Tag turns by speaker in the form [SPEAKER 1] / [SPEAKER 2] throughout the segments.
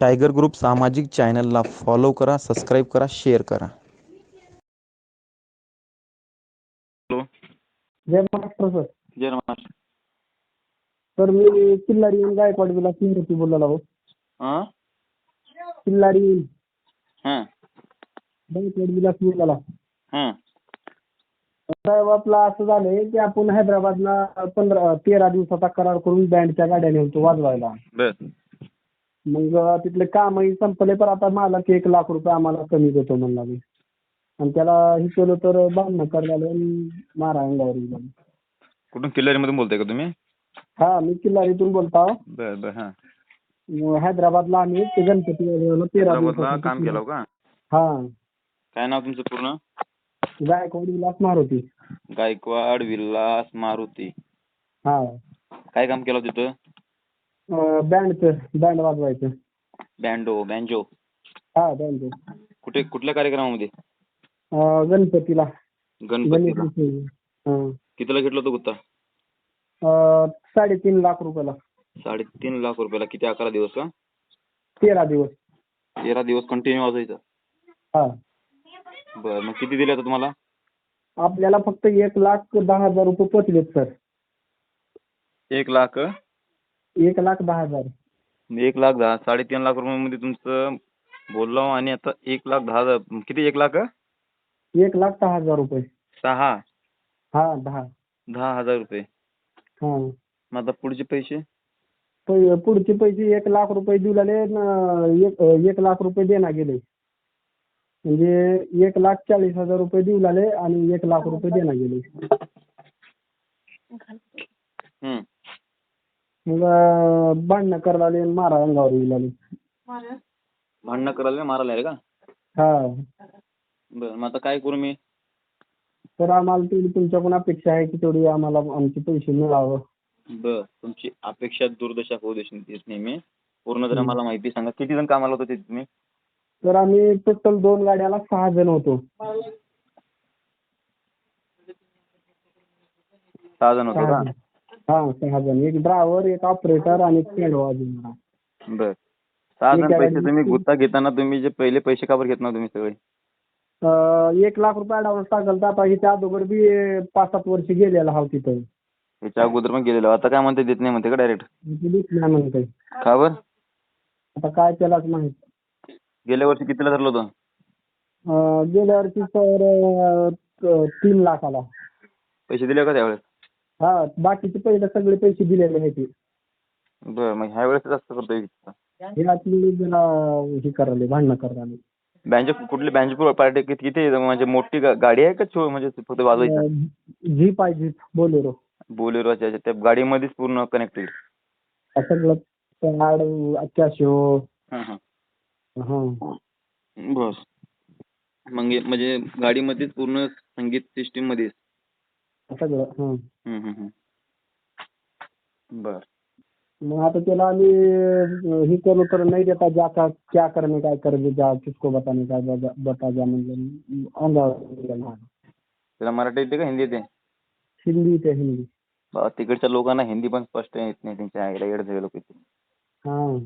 [SPEAKER 1] Tiger group सामाजिक चॅनलला follow करा सबस्क्राईब करा शेअर करा.
[SPEAKER 2] हॅलो
[SPEAKER 3] जय महाराष्ट्र सर
[SPEAKER 2] जय महाराष्ट्र.
[SPEAKER 3] सर मी किल्लारी गायकवाड विलास निवृत्ती बोललेलो आहो
[SPEAKER 2] हाँ
[SPEAKER 3] किल्लारी
[SPEAKER 2] हाँ.
[SPEAKER 3] गायकवाड विलास
[SPEAKER 2] हाँ.
[SPEAKER 3] साहेब आपलं असं झालंय की आपण हैदराबादला पंधरा तेरा दिवसाचा करार करून बँडच्या गाड्या नेतो वाजवायला.
[SPEAKER 2] बर.
[SPEAKER 3] मग तिथले कामही संपले पण आता मला की एक लाख रुपये आम्हाला कमी देतो म्हणला मी. आणि त्याला हे केलं तर भांडणं करायला मारा अंगावर येईल.
[SPEAKER 2] कुठून? किल्लारीमधून बोलताय का तुम्ही?
[SPEAKER 3] हा मी किल्लारीतून बोलतो.
[SPEAKER 2] बर बर हां.
[SPEAKER 3] हैदराबादला आम्ही ते गणपती तेरा
[SPEAKER 2] हैदराबादला
[SPEAKER 3] दिवसासाठी
[SPEAKER 2] काम केलं का?
[SPEAKER 3] हा.
[SPEAKER 2] काय नाव तुमचं पूर्ण?
[SPEAKER 3] गायकवाड विलास मारुती.
[SPEAKER 2] गायकवाड विलास मारुती.
[SPEAKER 3] हा.
[SPEAKER 2] काय काम केलं तिथं?
[SPEAKER 3] बँडचं बँड वाजवायचं.
[SPEAKER 2] बँडो बँजो
[SPEAKER 3] हा बँड
[SPEAKER 2] कुठे कुठल्या कार्यक्रमामध्ये?
[SPEAKER 3] गणपतीला.
[SPEAKER 2] गणपतीला.
[SPEAKER 3] गणपती हा.
[SPEAKER 2] कितीला घेतलं होतं गुत्ता
[SPEAKER 3] साडेतीन लाख रुपयाला.
[SPEAKER 2] साडेतीन लाख रुपयाला. किती अकरा दिवस का?
[SPEAKER 3] तेरा दिवस.
[SPEAKER 2] तेरा दिवस कंटिन्यू वाजायचं
[SPEAKER 3] हा.
[SPEAKER 2] बर मग किती दिले आता तुम्हाला?
[SPEAKER 3] आपल्याला फक्त एक लाख दहा हजार रुपये पोचलेत सर.
[SPEAKER 2] एक लाख?
[SPEAKER 3] एक लाख दहा हजार.
[SPEAKER 2] एक लाख दहा साडेतीन लाख रुपयामध्ये तुमचं बोललो आणि आता एक लाख दहा हजार किती एक लाख?
[SPEAKER 3] एक लाख दहा हजार रुपये.
[SPEAKER 2] सहा?
[SPEAKER 3] हा दहा.
[SPEAKER 2] दहा हजार रुपये.
[SPEAKER 3] हा.
[SPEAKER 2] मग आता पुढचे पैसे?
[SPEAKER 3] पै- पुढचे पैसे एक लाख रुपये देऊ लागले न एक एक लाख रुपये देना गेले. म्हणजे एक लाख चाळीस हजार रुपये देऊ लागले आणि एक लाख रुपये देना गेले.
[SPEAKER 2] हम्म.
[SPEAKER 3] मग अं, भांडणं करायला लागले आणि मारा अंगावर येऊ लागले.
[SPEAKER 2] भांडणं करायला मारायला आहे का?
[SPEAKER 3] हा.
[SPEAKER 2] बरं मग आता काय करू मी?
[SPEAKER 3] तर आम्हाला तेवढी तुमच्याकडून अपेक्षा आहे की तेवढी आम्हाला आमचे पैसे मिळावं.
[SPEAKER 2] बर तुमची अपेक्षा दुर्दशा होऊ देश देत नाही मी पूर्ण जरा मला माहिती सांगा किती जण कामाला होते तुम्ही?
[SPEAKER 3] तर आम्ही टोटल दोन गाड्याला सहा जण होतो.
[SPEAKER 2] सहा जण होते का.
[SPEAKER 3] हा सहा जण एक ड्रायव्हर एक ऑपरेटर आणि एक वाजवणारा
[SPEAKER 2] बर. सहा जण
[SPEAKER 3] एका
[SPEAKER 2] पैसे तुम्ही
[SPEAKER 3] तीन-
[SPEAKER 2] गुत्ता घेताना तुम्ही जे पहिले पैसे का बरं घेत नव्हते तुम्ही सगळे?
[SPEAKER 3] अं, एक लाख रुपये ॲडव्हान्स टाकल तर आता हिच्या अगोदर बी पाच सात वर्ष गेलेला हा तिथं.
[SPEAKER 2] त्याच्या अगोदर पण गेलेलो आता काय म्हणते देत नाही म्हणते का डायरेक्ट
[SPEAKER 3] दिलीच नाही म्हणतोय
[SPEAKER 2] का बरं?
[SPEAKER 3] आता काय त्यालाच माहीत.
[SPEAKER 2] गेल्या वर्षी कितीला ठरलं होतं?
[SPEAKER 3] अं, गेल्या वर्षी सर अं, तीन लाखाला
[SPEAKER 2] पैसे दिले का त्यावेळेस?
[SPEAKER 3] हा बाकीचे पहिले सगळे पैसे दिलेले आहेत.
[SPEAKER 2] बरं मग ह्या वेळेस जास्त करतोय
[SPEAKER 3] जरा हे करायला भांडणं करायला.
[SPEAKER 2] बँजो कुठली बँजो पार्टी किती किती आहे? म्हणजे मोठी गा- गाडी आहे का छो म्हणजे फक्त वाजवायचं?
[SPEAKER 3] अं, जीप आहे जीप बोलेरो.
[SPEAKER 2] बोलेरोच्या ह्याच्यात, त्या गाडीमध्येच पूर्ण कनेक्टेड
[SPEAKER 3] सगळं पॅड कॅशो
[SPEAKER 2] हां हां.
[SPEAKER 3] हा.
[SPEAKER 2] बर. मग हे- म्हणजे गाडीमध्येच पूर्ण संगीत सिस्टीम मध्येच?
[SPEAKER 3] सगळं हा.
[SPEAKER 2] हम्म, हम्म, हम्म. बर.
[SPEAKER 3] मग आता त्याला आम्ही अं, हे केलं तर नाही देता जा का क्या करणे काय करणे जा किसको बताने बजा- बता जा म्हणजे अंगावर गेलं.
[SPEAKER 2] मराठी येते का हिंदी येते?
[SPEAKER 3] हिंदी ते हिंदी.
[SPEAKER 2] बा, तिकडच्या लोकांना हिंदी पण स्पष्ट येत नाही त्यांच्या आईला येड झाले लोक इथे.
[SPEAKER 3] हा.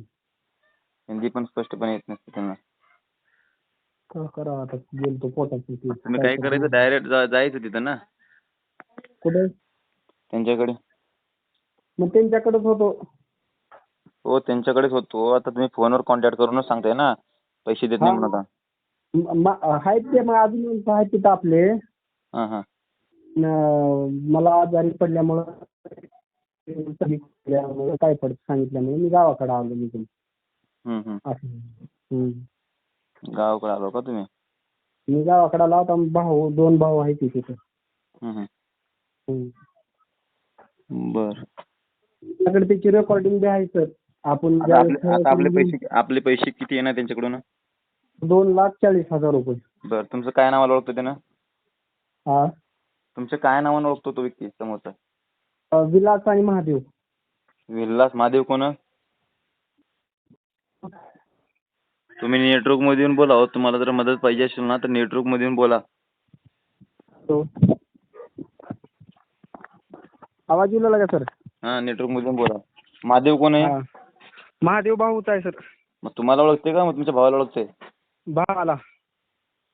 [SPEAKER 2] हिंदी पण स्पष्टपणे येत नसते त्यांना.
[SPEAKER 3] करावं आता गेलतो पोटात.
[SPEAKER 2] तुम्ही काय करायचं डायरेक्ट जायचं तिथं ना?
[SPEAKER 3] कुठे?
[SPEAKER 2] त्यांच्याकडे.
[SPEAKER 3] मग त्यांच्याकडेच होतो.
[SPEAKER 2] हो त्यांच्याकडेच होतो. आता तुम्ही फोनवर कॉन्टॅक्ट करूनच सांगताय ना. पैसे देत नाही. म्हणून आता.
[SPEAKER 3] म- म- आहेत ते मग अजून माणसं आहेत तिथं आपले.
[SPEAKER 2] हां हां.
[SPEAKER 3] न- मला आजारी पडल्यामुळं काय पडत सांगितल्यामुळे मी गावाकडे आलो निघून
[SPEAKER 2] हम्म, हम्म.
[SPEAKER 3] असं. हम्म.
[SPEAKER 2] गावाकडे आलो का तुम्ही?
[SPEAKER 3] मी गावाकडे आलो आता भाऊ दोन भाऊ आहेत तिथे
[SPEAKER 2] हम्म, हम्म. बर.
[SPEAKER 3] आपल्याकडे त्याची रेकॉर्डिंग बी आहे सर आपण
[SPEAKER 2] आता
[SPEAKER 3] ज्यावेळेस
[SPEAKER 2] आपले आता आपले पैसे आपले पैसे किती येणार त्यांच्याकडून?
[SPEAKER 3] दोन लाख चाळीस हजार रुपये.
[SPEAKER 2] बर तुमचं काय नावाला ओळखतो त्यानं?
[SPEAKER 3] हा.
[SPEAKER 2] तुमच्या काय नावानं ओळखतो तो व्यक्ती समोरचा?
[SPEAKER 3] अ, विलास आणि महादेव.
[SPEAKER 2] विल्लास महादेव कोण? तुम्ही नेटवर्कमध्ये येऊन बोला हो तुम्हाला जर मदत पाहिजे असेल ना तर नेटवर्कमध्ये येऊन बोला.
[SPEAKER 3] तो आवाज येऊ लागला का सर?
[SPEAKER 2] हा नेटवर्कमध्ये येऊन बोला. महादेव कोण आहे.
[SPEAKER 3] महादेव भाऊच आहे सर.
[SPEAKER 2] मग तुम्हाला ओळखते का? मग तुमच्या भावाला ओळखते?
[SPEAKER 4] भावाला.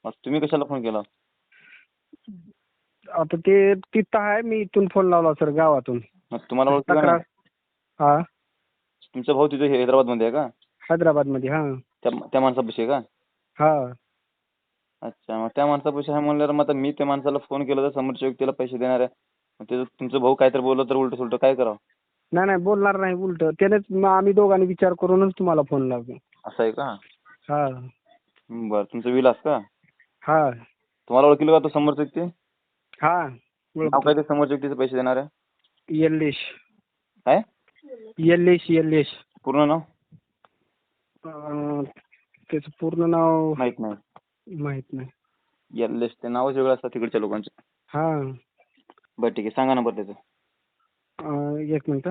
[SPEAKER 2] मग तुम्ही कशाला फोन केला?
[SPEAKER 4] आता ते तिथं आहे मी इथून फोन लावला सर गावातून.
[SPEAKER 2] मग तुम्हाला ओळखते का
[SPEAKER 4] तक्रार
[SPEAKER 2] नाही?
[SPEAKER 4] हा.
[SPEAKER 2] तुमचा भाऊ तिथे हैदराबादमध्ये आहे का?
[SPEAKER 4] हैदराबादमध्ये हा.
[SPEAKER 2] त्या त्या माणसापाशी आहे का?
[SPEAKER 4] हा.
[SPEAKER 2] अच्छा मग त्या माणसापाशी आहे म्हणल्यावर मग आता मी त्या माणसाला फोन केला तर समोरच्या व्यक्तीला पैसे देणार आहे. ते तुमचा भाऊ काहीतरी बोललं तर उलट सुलट काय करावं?
[SPEAKER 4] नाही नाही बोलणार नाही उलट. त्यानेच मग आम्ही दोघांनी विचार करूनच तुम्हाला फोन लावतो.
[SPEAKER 2] असं आहे का?
[SPEAKER 4] हा.
[SPEAKER 2] बरं तुमचं विलास का?
[SPEAKER 4] हा.
[SPEAKER 2] तुम्हाला ओळखील का तो समोरचा व्यक्ती?
[SPEAKER 4] हा
[SPEAKER 2] नाव काय ते समोरच्या व्यक्तीचे पैसे देणार आहे
[SPEAKER 4] यल्लेश.
[SPEAKER 2] काय?
[SPEAKER 4] यल्लेश यल्लेश.
[SPEAKER 2] पूर्ण नाव?
[SPEAKER 4] अं, त्याचं पूर्ण नाव
[SPEAKER 2] माहीत नाही.
[SPEAKER 4] माहीत नाही.
[SPEAKER 2] यल्लेश ते नावच वेगळं असतात तिकडच्या लोकांचे.
[SPEAKER 4] हा.
[SPEAKER 2] बरं ठीक आहे. सांगा नंबर त्याचं.
[SPEAKER 4] अं, एक मिनिट.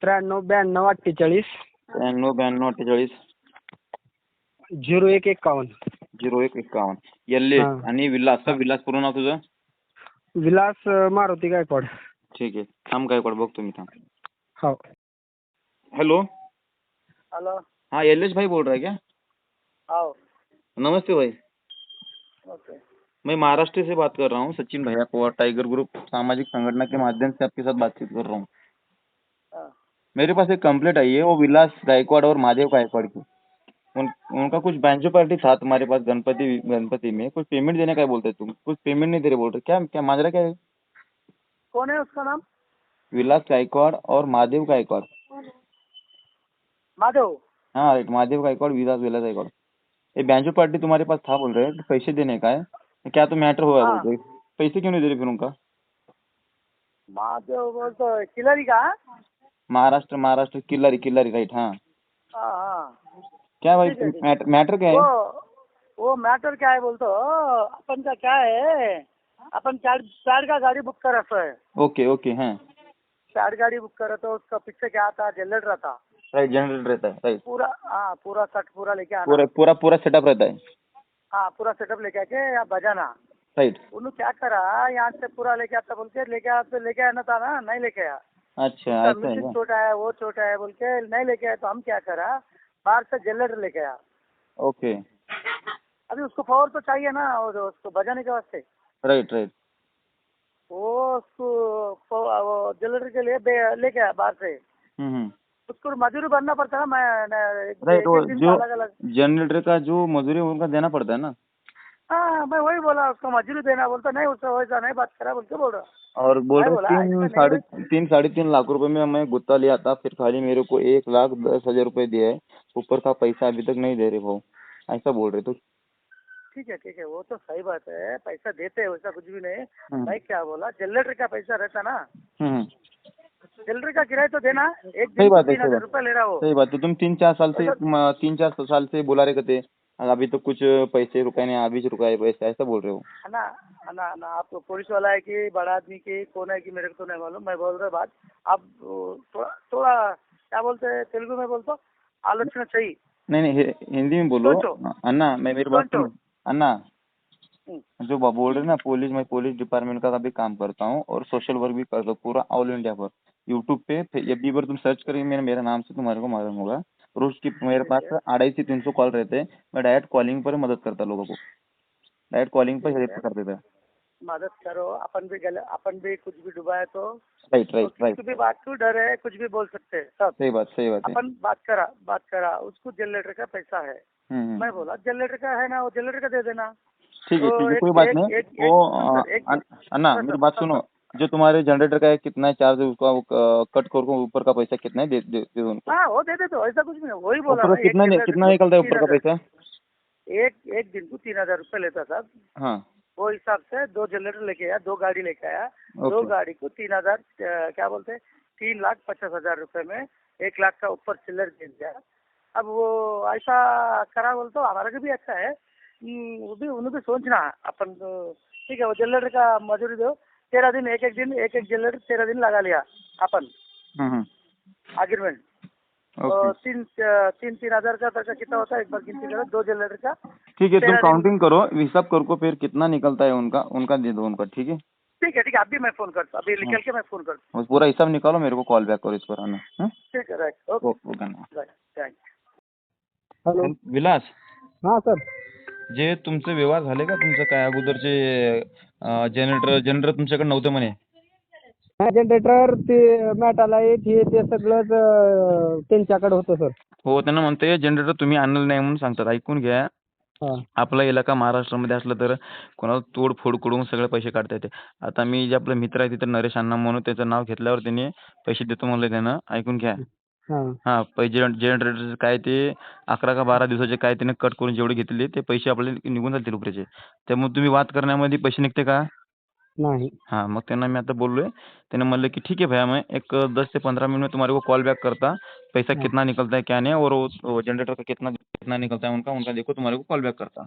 [SPEAKER 4] त्र्याण्णव ब्याण्णव अठ्ठेचाळीस.
[SPEAKER 2] त्र्याण्णव ब्याण्णव अठ्ठेचाळीस.
[SPEAKER 4] झिरो एक एकावन्न.
[SPEAKER 2] झिरो एक एकावन्न. यल्लेश
[SPEAKER 4] हा.
[SPEAKER 2] आणि विलास. का विलास पूर्ण नाव तुझं?
[SPEAKER 4] विलास अं, मारुती गायकवाड.
[SPEAKER 2] ठीक है थांब काय बघतो मी थांब.
[SPEAKER 4] हो.
[SPEAKER 2] हेलो?
[SPEAKER 4] हॅलो.
[SPEAKER 2] हाँ यल्लेश भाई बोल रहा है क्या
[SPEAKER 4] हो.
[SPEAKER 2] नमस्ते भाई. मैं महाराष्ट्र से बात कर रहा हूँ सचिन भैया पवार टाइगर ग्रुप सामाजिक संगठन के माध्यम से आपके साथ बातचीत कर रहा हूँ।
[SPEAKER 4] हाँ।
[SPEAKER 2] मेरे पास एक कंप्लेंट आई है वो विलास गायकवाड़ और महादेव गायकवाड़ की। उन, उनका कुछ बैंजो पार्टी था तुम्हारे पास गणपति गणपति में। कुछ पेमेंट देने का बोलते तुम कुछ पेमेंट नहीं दे रहे बोल रहे। क्या क्या माजरा क्या है?
[SPEAKER 4] कौन है उसका नाम?
[SPEAKER 2] विलास गायकवाड़ और महादेव गायकवाड़।
[SPEAKER 4] माधव।
[SPEAKER 2] हाँ राइट महादेव गायकवाड़ विलास विलास गायकवाड़। ये बैंजो पार्टी तुम्हारे पास था बोल रहे हैं पैसे देने का है? क्या तो मैटर हुआ
[SPEAKER 4] हाँ।
[SPEAKER 2] बोल रहे पैसे क्यों नहीं दे रहे फिर उनका?
[SPEAKER 4] माधव किलरी का?
[SPEAKER 2] महाराष्ट्र महाराष्ट्र किल्लारी किल्लारी राइट हाँ।
[SPEAKER 4] हाँ हाँ।
[SPEAKER 2] क्या भाई मैटर मैटर क्या है?
[SPEAKER 4] वो वो मैटर क्या है बोलतो? अपन का क्या है? अपन चार चार का गाड़ी बुक करा सो है
[SPEAKER 2] ओके ओके हाँ।
[SPEAKER 4] चार गाड़ी बुक करा तो उसका पीछे क्या था? जनरेटर था।
[SPEAKER 2] राइट जनरेटर रहता है राइट
[SPEAKER 4] पूरा हाँ पूरा सेट पूरा लेके आना।
[SPEAKER 2] पूरा पूरा पूरा सेटअप रहता है।
[SPEAKER 4] हाँ पूरा सेटअप लेके आके यहाँ बजाना।
[SPEAKER 2] राइट
[SPEAKER 4] उन्होंने क्या करा यहाँ से पूरा लेके आता बोल के लेके आ तो लेके आना था ना नहीं लेके आया।
[SPEAKER 2] अच्छा ऐसा है
[SPEAKER 4] छोटा है वो छोटा है बोल के नहीं लेके आया तो हम क्या करा बाहर से जनरेटर लेके आया।
[SPEAKER 2] ओके
[SPEAKER 4] अभी उसको पावर तो चाहिए ना और उसको बजाने के वास्ते।
[SPEAKER 2] राइट राइट
[SPEAKER 4] वो उसको जनरेटर के लिए लेके आया बाहर से।
[SPEAKER 2] हम्म हम्म।
[SPEAKER 4] उसको मजदूरी भरना पड़ता है ना मैं
[SPEAKER 2] राइट वो जो जनरेटर का जो मजदूरी है उनका देना पड़ता है ना?
[SPEAKER 4] हाँ मैं वही बोला उसको मजदूरी देना बोलता नहीं उससे वैसा नहीं बात करा बोल के बोल रहा।
[SPEAKER 2] और बोल रहे तीन साढ़े तीन साढ़े तीन लाख रुपए में मैं गुत्ता लिया था फिर खाली मेरे को एक लाख दस हज़ार रुपए दिया है ऊपर का पैसा अभी तक नहीं दे रहे भाव ऐसा बोल रहे तो।
[SPEAKER 4] ठीक है ठीक है वो तो सही बात है पैसा देते हैं वैसा कुछ भी नहीं।
[SPEAKER 2] हम्म,
[SPEAKER 4] मैं क्या बोला जनरेटर का पैसा रहता ना।
[SPEAKER 2] हम्म।
[SPEAKER 4] का किराया तो देना एक
[SPEAKER 2] सही बात है, सही बात।
[SPEAKER 4] रुपये ले रहा हो
[SPEAKER 2] सही बात है तुम तीन चार साल से तीन चार साल से बुला रहे थे अभी तो कुछ पैसे रुकाए नहीं अभी से रुकाए पैसे ऐसा बोल रहे हो
[SPEAKER 4] है ना है ना ना आप तो पुलिस वाला है कि बड़ा आदमी की कौन है कि मेरे को तो नहीं मालूम मैं बोल रहा बात आप थोड़ा थोड़ा क्या बोलते हैं तेलुगु में बोलते हो आलोचना चाहिए
[SPEAKER 2] नहीं नहीं हिंदी में बोलो। अन्ना मैं मेरी बात। अन्ना
[SPEAKER 4] हम्म,
[SPEAKER 2] जो बोल रहे ना पुलिस मैं पुलिस डिपार्टमेंट का भी काम करता हूँ और सोशल वर्क भी करता हूँ पूरा ऑल इंडिया पर यूट्यूब पे अभी बार तुम सर्च करेंगे मेरा मेरा नाम से तुम्हारे को मालूम होगा। रोज की मेरे पास अढ़ाई से तीन सौ कॉल रहते हैं। मैं डायरेक्ट कॉलिंग पर मदद करता लोगों को। डायरेक्ट कॉलिंग पर हेल्प कर देता
[SPEAKER 4] मदद करो। अपन भी गल अपन भी कुछ भी डुबाए तो
[SPEAKER 2] राइट राइट राइट
[SPEAKER 4] भी बात क्यों डर? है कुछ भी बोल सकते हैं सब।
[SPEAKER 2] सही बात सही बात है।
[SPEAKER 4] अपन बात करा बात करा। उसको जनरेटर का पैसा है।
[SPEAKER 2] हम्म, हम्म।
[SPEAKER 4] मैं बोला जनरेटर का है ना वो जनरेटर का दे देना।
[SPEAKER 2] ठीक है
[SPEAKER 4] तो
[SPEAKER 2] ठीक है कोई बात नहीं। वो अन्ना मेरी बात सुनो। जो तुम्हारे जनरेटर का है कितना है चार्ज उसका कट करो ऊपर का पैसा कितना है? दे दे दे उनको।
[SPEAKER 4] हाँ वो दे दे तो ऐसा कुछ नहीं वही बोला ना,
[SPEAKER 2] का
[SPEAKER 4] एक
[SPEAKER 2] कितना कितना निकलता है ऊपर का पैसा?
[SPEAKER 4] एक एक दिन को तीन हज़ार रुपये लेता था।
[SPEAKER 2] हाँ।
[SPEAKER 4] वो हिसाब से दो जनरेटर लेके आया दो गाड़ी लेके आया। दो गाड़ी को तीन हज़ार क्या बोलते हैं तीन लाख पचास हज़ार रुपए में एक लाख का ऊपर चिल्लर दे दिया। अब वो ऐसा करा बोल तो हमारा को भी अच्छा है। हम्म, वो भी उन्हें भी सोचना अपन तो, ठीक है वो जनरेटर का मजदूरी दो। तेरह दिन एक एक दिन एक एक जनरेटर तेरह दिन लगा लिया अपन।
[SPEAKER 2] हम्म, हम्म,
[SPEAKER 4] एग्रीमेंट तो तीन तीन तीन हज़ार का पैसा कितना होता है? एक बार गिनती करो दो जनरेटर का
[SPEAKER 2] ठीक है तुम काउंटिंग करो हिसाब करो फिर कितना निकलता है उनका उनका दे दो उनका ठीक है?
[SPEAKER 4] ठीक है ठीक है अभी मैं फ़ोन करता हूँ अभी निकल के मैं फ़ोन करता
[SPEAKER 2] बस पूरा हिसाब निकालो मेरे को कॉल बैक करो इस पर आना
[SPEAKER 4] ठीक है राइट ओके
[SPEAKER 2] ओके ओके ना।
[SPEAKER 4] Right thank
[SPEAKER 3] hello
[SPEAKER 2] Vilas?
[SPEAKER 3] हाँ सर
[SPEAKER 2] जे तुमचे व्यवहार झाले का? तुमचं काय अगोदरचे जनरेटर जनरेटर तुमच्याकडे नव्हतं म्हणे.
[SPEAKER 3] हा जनरेटर ते मॅटालाईट हे ते सगळंच अं, त्यांच्याकडे होतं सर
[SPEAKER 2] हो त्यांना म्हणते जनरेटर तुम्ही आणलं नाही म्हणून सांगतात. ऐकून घ्या.
[SPEAKER 3] हां.
[SPEAKER 2] आपला इलाका महाराष्ट्रामध्ये असला तर कोणाला तोडफोड करून सगळे पैसे काढता येते. आता मी जे आपलं मित्र आहे तिथं नरेश अण्णा म्हणून त्याचं नाव घेतल्यावर त्यांनी पैसे देतो म्हणलं त्यानं. ऐकून घ्या.
[SPEAKER 3] हाँ.
[SPEAKER 2] हा पैसे जनरेटरचे काय ते अकरा का बारा दिवसाचे काय त्याने कट करून जेवढे घेतले ते पैसे आपल्याला निघून जातील उपरेचे त्यामुळे तुम्ही वाद करण्यामध्ये पैसे निघते का?
[SPEAKER 3] नाही.
[SPEAKER 2] हाँ मग त्यांना मी आता बोललोय. त्याने म्हणलं की ठीक है भैया मैं एक दस से पंद्रह मिनट में तुम्हारे को कॉल बैक करता. पैसा
[SPEAKER 3] हाँ।
[SPEAKER 2] कितना निकलता है क्या नहीं और वो जनरेटर का कितना कितना निकलता है उनका उनका देखो तुम्हारे को कॉल बैक करता.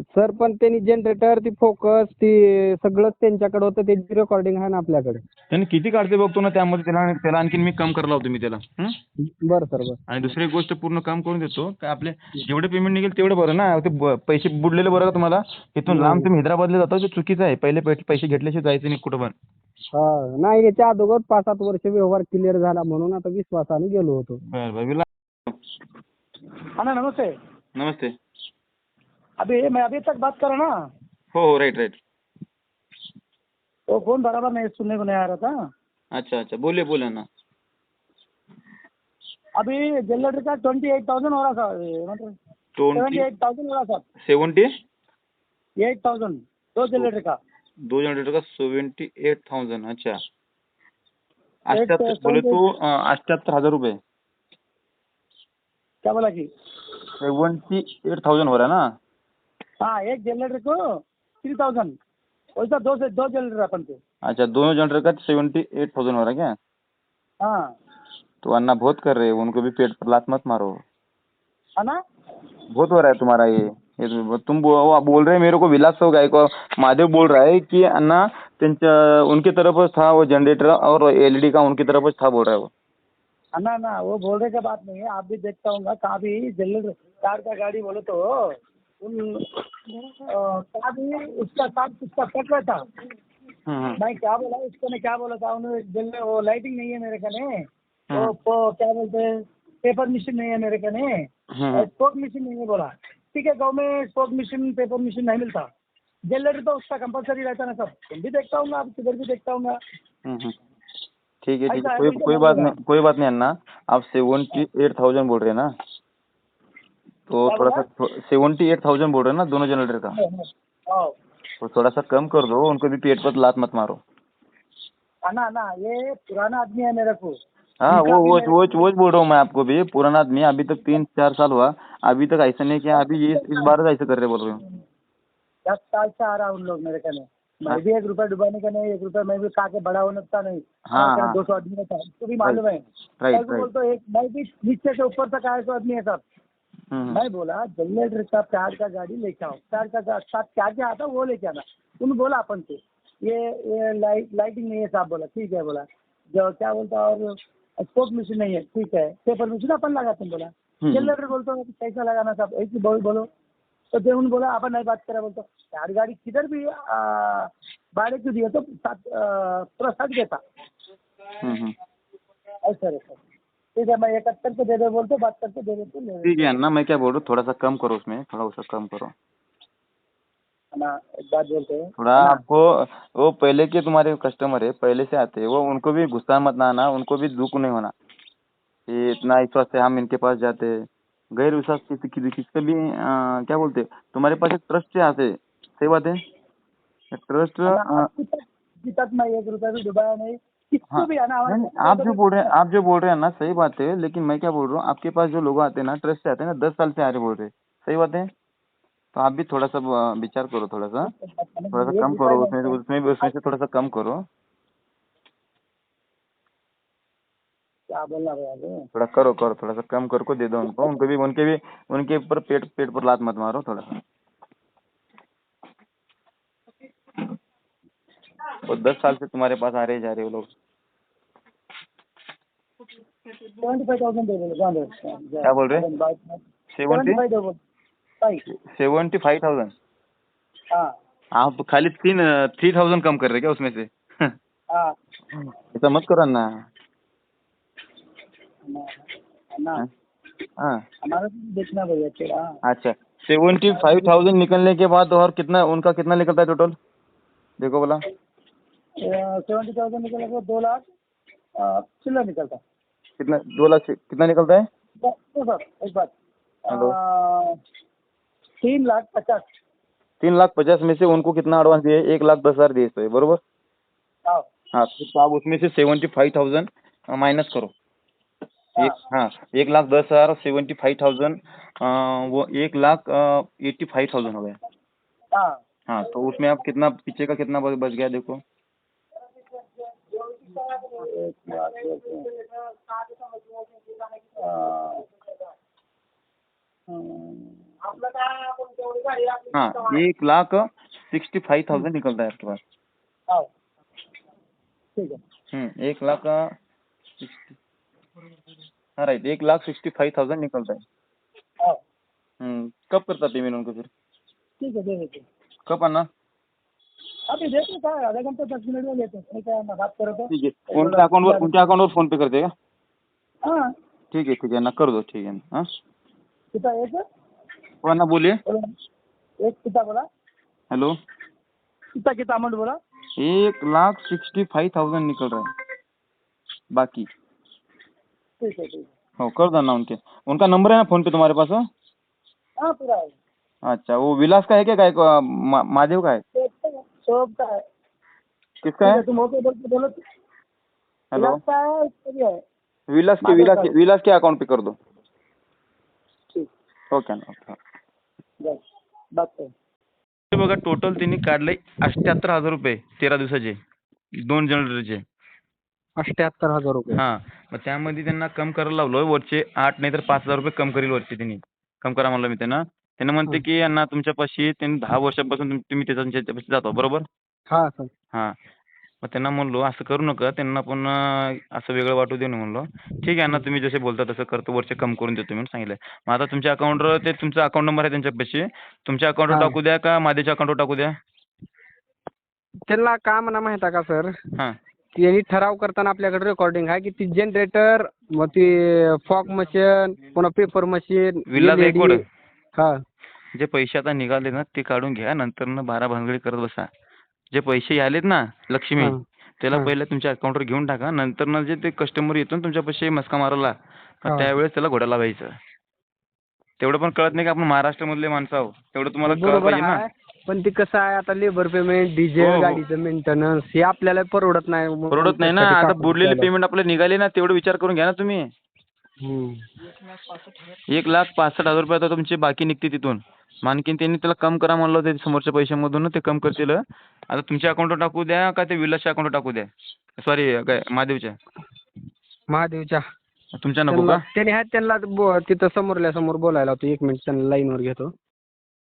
[SPEAKER 3] सर पण त्यांनी जनरेटर ती फोकस ती सगळंच त्यांच्याकडे होतं त्याची रेकॉर्डिंग आहे ना आपल्याकडे.
[SPEAKER 2] त्याने किती काढते बघतो ना त्यामध्ये त्याला त्याला आणखीन मी कम करायला होतो मी त्याला. हं?
[SPEAKER 3] बरं सर बरं.
[SPEAKER 2] आणि दुसरी एक गोष्ट पूर्ण काम करून देतो. काय आपले जेवढे पेमेंट निघेल तेवढं बरं ना. ते ब- पैसे बुडलेले बरं का तुम्हाला? इथून लांब तुम्ही हैदराबादला जाता ते चुकीचं आहे. पहिले पै- पैसे घेतल्याशिवाय जायचं नाही कुठं पण.
[SPEAKER 3] हा नाही याच्या अगोदर पाच सात वर्ष व्यवहार क्लिअर झाला म्हणून आता विश्वासाने गेलो होतो.
[SPEAKER 2] बरं बरं विला
[SPEAKER 4] हाँ ना नमस्ते.
[SPEAKER 2] नमस्ते.
[SPEAKER 4] अभी मैं अभी तक बात कर रहा ना?
[SPEAKER 2] हो हो राइट राईट
[SPEAKER 4] वो फ़ोन बराबर नहीं सुनने को नहीं आ रहा था।
[SPEAKER 2] अच्छा अच्छा बोलिए बोलिए ना।
[SPEAKER 4] अभी जनरेटर का ट्वेंटी एट थाउज़ेंड हो रहा था सेवेंटी
[SPEAKER 2] ट्वेंटी
[SPEAKER 4] एट थाउज़ेंड हो रहा था।
[SPEAKER 2] सेवन्टी
[SPEAKER 4] एट थाउज़ेंड दो जनरेटर का।
[SPEAKER 2] दो जनरेटर का सेवन्टी एट थाउजंड अच्छा
[SPEAKER 4] एक
[SPEAKER 2] अठ्याहत्तर बोले तो अं, अठ्याहत्तर हज़ार रुपये
[SPEAKER 4] क्या बोला कि?
[SPEAKER 2] सेवेंटी एट थाउजंड हो रहा है ना?
[SPEAKER 4] हाँ एक जनरेटर को थ्री थाउज़ेंड वैसा दो से दो जनरेटर अपन को।
[SPEAKER 2] अच्छा दोनों जनरेटर का सेवन्टी एट थाउज़ेंड हो रहा है क्या?
[SPEAKER 4] हाँ।
[SPEAKER 2] तो अन्ना बहुत कर रहे हैं उनको भी पेट पर लात मत मारो।
[SPEAKER 4] है ना
[SPEAKER 2] बहुत हो रहा है तुम्हारा ये। ये तो तुम बो, वो बोल रहे हैं मेरे को विलास हो गायकवाड महादेव बोल रहा है कि अन्ना त्यांच्या उनकी तरफच था वो जनरेटर और एलईडी का उनकी तरफच था बोल रहा है वो।
[SPEAKER 4] है ना वो बोलने का बात नहीं है आप भी देखता हूँ कहाँ भी जनरेटर कार का गाड़ी बोले तो। उन अ, उसका काम उसका कट रहा था?
[SPEAKER 2] हम्म, हम्म,
[SPEAKER 4] मैं क्या बोला? उसको ने क्या बोला था? उन्होंने जल्दी वो लाइटिंग नहीं है मेरे कने। वो
[SPEAKER 2] हाँ।
[SPEAKER 4] क्या बोलते हैं? पेपर मशीन नहीं है मेरे कने।
[SPEAKER 2] हम्म,
[SPEAKER 4] स्पोक मशीन नहीं है बोला। ठीक है गाँव में स्पोक मशीन पेपर मशीन नहीं मिलता। जनरेटर तो उसका कंपलसरी रहता ना सब। तुम भी देखता हूँ आप किधर भी देखता हूँ
[SPEAKER 2] हम्म, हम्म। ठीक है ठीक है।
[SPEAKER 4] है,
[SPEAKER 2] कोई कोई बात नहीं कोई बात नहीं अन्ना। आप सेवेंटी एट थाउज़ेंड बोल रहे हैं ना? तो थोड़ा सा सेवेंटी एट थाउज़ेंड बोल रहे हैं ना दोनों जनरेटर का।
[SPEAKER 4] हाँ
[SPEAKER 2] तो थोड़ा सा कम कर दो उनको भी पेट पर लात मत मारो।
[SPEAKER 4] ना ना ये पुराना आदमी है मेरे को।
[SPEAKER 2] हाँ वो वो वो वो बोल रहा हूँ मैं आपको भी पुराना आदमी अभी तक तीन चार साल हुआ। अभी तक ऐसा नहीं किया अभी ये इस बार ऐसा कर रहे बोल रहे हूँ।
[SPEAKER 4] दस साल से आ रहा उन लोग मेरे कने मैं
[SPEAKER 2] हाँ।
[SPEAKER 4] भी एक रुपया डुबाने का नहीं एक रुपया मैं भी खा के बड़ा होने का नहीं।
[SPEAKER 2] हाँ, हाँ।
[SPEAKER 4] दो सौ आदमी उसको भी मालूम है। बोलता एक मैं भी नीचे से ऊपर तक आया सौ आदमी है सब। मैं बोला जनरेटर का प्यार का गाड़ी लेके आओ। प्यार का साथ क्या क्या आता वो लेके आना। उन्होंने बोला अपन से ये ये लाइट लाइटिंग नहीं है साहब बोला ठीक है बोला। जो क्या बोलता और स्पोक मशीन नहीं है ठीक है। पेपर मशीन अपन लगाते हैं बोला।
[SPEAKER 2] हम्म।
[SPEAKER 4] जनरेटर बोलता हूँ कैसा लगाना साहब ऐसी बोल बोलो। तो उन्होंने बोला अपन नहीं बात करा बोलता यार गाड़ी किधर भी भाड़े क्यों दिया? तो सात आ, पूरा साठ देता
[SPEAKER 2] हम्म, हम्म।
[SPEAKER 4] ऐसा रहता ठीक है मैं इकहत्तर को दे दे बोलते बात करके दे देते ले
[SPEAKER 2] ठीक है अन्ना मैं क्या बोल रहा हूँ थोड़ा सा कम करो उसमें थोड़ा उसका कम करो।
[SPEAKER 4] ना एक बात बोलते हैं।
[SPEAKER 2] थोड़ा आपको वो पहले के तुम्हारे कस्टमर है पहले से आते हैं वो उनको भी गुस्सा मत ना आना उनको भी दुख नहीं होना। ये इतना विश्वास से हम इनके पास जाते हैं। गैर विश्वास किसी किसी किसका भी अं, क्या बोलते हैं तुम्हारे पास एक ट्रस्ट से आते सही बात है? ट्रस्ट
[SPEAKER 4] अभी तक मैं एक रुपया भी डुबाया नहीं। किसको
[SPEAKER 2] हाँ।
[SPEAKER 4] भी आना
[SPEAKER 2] नहीं, नहीं, आप जो बोल रहे हैं आप जो बोल रहे हैं ना सही बात है लेकिन मैं क्या बोल रहा हूँ आपके पास जो लोग आते हैं ना ट्रस्ट से आते हैं ना दस साल से आ रहे बोल रहे हैं सही बात है? तो आप भी थोड़ा सा विचार करो थोड़ा सा थोड़ा सा कम करो उसमें उसमें भी उसमें से थोड़ा सा कम करो।
[SPEAKER 4] क्या बोलना
[SPEAKER 2] थोड़ा करो करो थोड़ा सा कम करके दे दो उनको उनको भी उनके भी उनके ऊपर पेट पेट पर लात मत मारो थोड़ा सा। वो दस साल से तुम्हारे पास आ रहे जा रहे वो लोग। क्या बोल रहे?
[SPEAKER 4] Seventy
[SPEAKER 2] seventy
[SPEAKER 4] five
[SPEAKER 2] thousand.
[SPEAKER 4] हाँ।
[SPEAKER 2] आप खाली तीन थ्री थाउज़ेंड कम कर रहे क्या उसमें से?
[SPEAKER 4] हाँ।
[SPEAKER 2] ऐसा मत करो ना।
[SPEAKER 4] ना।
[SPEAKER 2] हाँ।
[SPEAKER 4] हमारा तो देखना भैया तेरा
[SPEAKER 2] अच्छा। सेवेंटी फाइव थाउज़ेंड निकलने के बाद और कितना उनका कितना निकलता है टोटल देखो बोला।
[SPEAKER 4] सेवेंटी थाउज़ेंड निकलेगा दो लाख चिल्लर निकलता।
[SPEAKER 2] कितना दो लाख कितना निकलता है?
[SPEAKER 4] तो तो सर एक बात। तीन लाख पचास।
[SPEAKER 2] तीन लाख पचास में से उनको कितना एडवांस दिए एक लाख दस हज़ार दिए थे बरोबर?
[SPEAKER 4] हाँ
[SPEAKER 2] हाँ तो आप उसमें से सेवेंटी फाइव थाउज़ेंड माइनस करो। एक हाँ एक लाख दस हज़ार सेवेंटी फाइव थाउज़ेंड वो एक लाख एट्टी फाइव थाउज़ेंड हो गया।
[SPEAKER 4] हाँ।
[SPEAKER 2] हाँ तो उसमें आप कितना पीछे का कितना बच गया देखो।
[SPEAKER 4] एक लाख
[SPEAKER 2] हाँ एक लाख सिक्सटी फाइव थाउज़ेंड निकलता है आपके पास।
[SPEAKER 4] हाँ ठीक है
[SPEAKER 2] हम्म एक लाख हाँ राइट एक लाख सिक्सटी फाइव थाउज़ेंड निकलता है।
[SPEAKER 4] हाँ।
[SPEAKER 2] हम्म कब करता पेमेंट उनको फिर?
[SPEAKER 4] ठीक है दे देते
[SPEAKER 2] कब आना?
[SPEAKER 4] अभी देते क्या है, आधे घंटे दस मिनट में लेते नहीं क्या ना बात तो
[SPEAKER 2] ठीक है। अकाउंटवर अकाउंटवर फ़ोन पे
[SPEAKER 4] हाँ।
[SPEAKER 2] ठीक है ठीक है ना कर दो ठीक है हाँ।
[SPEAKER 4] कितना एक?
[SPEAKER 2] ना बोलिए।
[SPEAKER 4] एक कितना बोला।
[SPEAKER 2] हेलो।
[SPEAKER 4] कितना कितना अमाउंट बोला।
[SPEAKER 2] एक लाख सिक्सटी फाइव थाउज़ेंड निकल रहा है। बाकी।
[SPEAKER 4] ठीक है ठीक है।
[SPEAKER 2] हो कर दो ना उनके। उनका नंबर है ना फ़ोन पे तुम्हारे पास हाँ?
[SPEAKER 4] हाँ पूरा है।
[SPEAKER 2] अच्छा वो विलास का है क्या महादेव का है?
[SPEAKER 4] शॉप का है।
[SPEAKER 2] किसका
[SPEAKER 4] है
[SPEAKER 2] है?
[SPEAKER 4] तुम ओके बोल के बोलो।
[SPEAKER 2] हेलो
[SPEAKER 4] का है उसका भी है।
[SPEAKER 2] विलास के विलास
[SPEAKER 4] के
[SPEAKER 2] विलास के अकाउंट पे कर दो।
[SPEAKER 4] ठीक।
[SPEAKER 2] ओके ना ओके
[SPEAKER 4] बात
[SPEAKER 2] बघा टोटल त्यांनी काढले अठ्ठ्याहत्तर हज़ार रुपये तेरा दिवसाचे. दोन जनरेटरचे.
[SPEAKER 3] अठ्ठ्याहत्तर हज़ार रुपये.
[SPEAKER 2] हा मग त्यामध्ये त्यांना कम करायला लावलं वरचे आठ नाही तर पाच हज़ार रुपये कम करील वरचे त्यांनी कम करा म्हणलं मी त्यांना. त्यांना म्हणते की यांना तुमच्यापाशी त्यांनी दहा वर्षापासून तुम- तुम्ही त्याच्या त्यांच्यापाशी जातो बरोबर?
[SPEAKER 3] हा सर.
[SPEAKER 2] हा. मग त्यांना म्हणलो असं करू नका त्यांना पण असं वेगळं वाटू देऊ नये म्हणलो. ठीक आहे ना तुम्ही जसे बोलता तसं करतो वरचे कम करून देतो म्हणून सांगितलं मग आता तुमच्या अकाउंटवर ते तुमचा अकाउंट नंबर आहे त्यांच्यापाशी. तुमच्या अकाउंटवर. टाकू द्या का माझ्याच्या अकाउंटवर टाकू द्या?
[SPEAKER 3] त्यांना का म्हणा माहीत आहे का सर?
[SPEAKER 2] हां.
[SPEAKER 3] यांनी ठराव करताना आपल्याकडे रेकॉर्डिंग आहे की ती जनरेटर मग ती फॉग मशीन पुन्हा पेपर मशीन
[SPEAKER 2] गायकवाड.
[SPEAKER 3] हा
[SPEAKER 2] जे पैसे आता निघाले ना ते काढून घ्या नंतर ना बारा भानगडी करत बसा जे पैसे आलेत ना लक्ष्मी
[SPEAKER 3] हा.
[SPEAKER 2] त्याला
[SPEAKER 3] हा.
[SPEAKER 2] पहिले तुमच्या अकाउंटवर घेऊन टाका नंतर ना जे ते कस्टमर येतो ना तुमच्यापाशी मस्का मारायला
[SPEAKER 3] हा.
[SPEAKER 2] त्यावेळेस त्याला घोडा लावायचं तेवढं पण कळत नाही की आपण महाराष्ट्रामधले माणसं आहोत तेवढं तुम्हाला कळत
[SPEAKER 3] बरोबर
[SPEAKER 2] पाहिजे ना
[SPEAKER 3] आहे पण ते कसं आहे आता लेबर पेमेंट
[SPEAKER 2] हो,
[SPEAKER 3] डिझेल
[SPEAKER 2] हो.
[SPEAKER 3] गाडीचं मेंटेनन्स हे आपल्याला परवडत नाही
[SPEAKER 2] परवडत नाही ना
[SPEAKER 3] त्यासाठी
[SPEAKER 2] आता बुडलेले. पेमेंट आपले निघाले ना तेवढं विचार करून घ्या ना तुम्ही. एक लाख पासष्ट हजार रुपये आता तुमचे बाकी निघते तिथून. आणखीन त्यांनी त्याला कम करा म्हणलं होतं समोरच्या पैशामधून ते कम करतील. आता तुमच्या अकाउंटवर टाकू द्या का ते विलासच्या अकाउंटवर टाकू द्या? सॉरी काय महादेवच्या?
[SPEAKER 3] महादेवच्या.
[SPEAKER 2] तुमच्या नको का?
[SPEAKER 3] त्याने आहेत त्यांना तिथं समोरल्या समोर बोलायला होतो. एक मिनिट त्यांना लाईनवर घेतो.